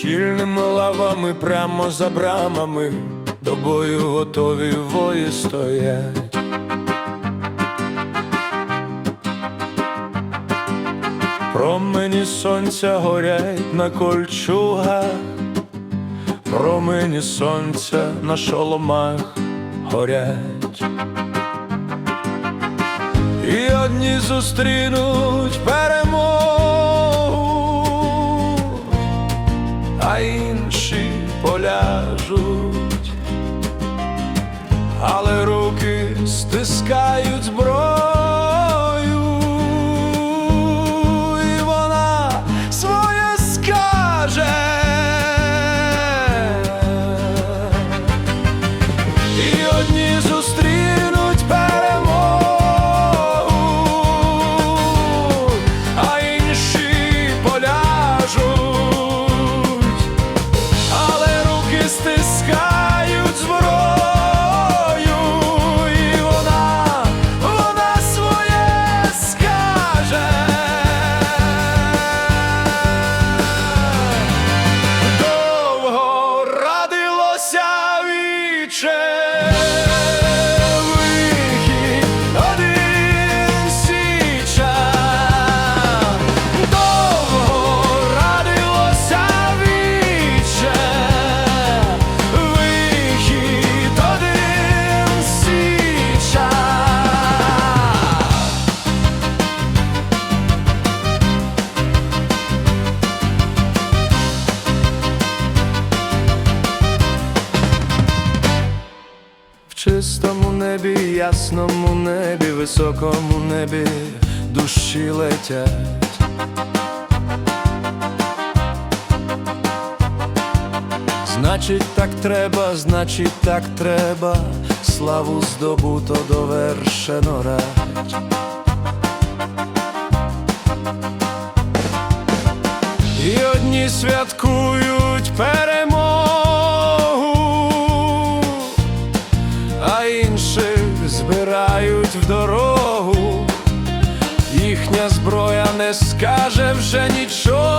Щільними лавами прямо за брамами, до бою готові вої стоять. Промені сонця горять на кольчугах, промені сонця на шоломах горять. І одні зустрінуть перемогу, інші поляжуть, чистому небі, ясному небі, високому небі душі летять. Значить, так треба, значить, так треба, славу здобуто довершено рать. І одні святкують інших збирають в дорогу. Їхня зброя не скаже вже нічого.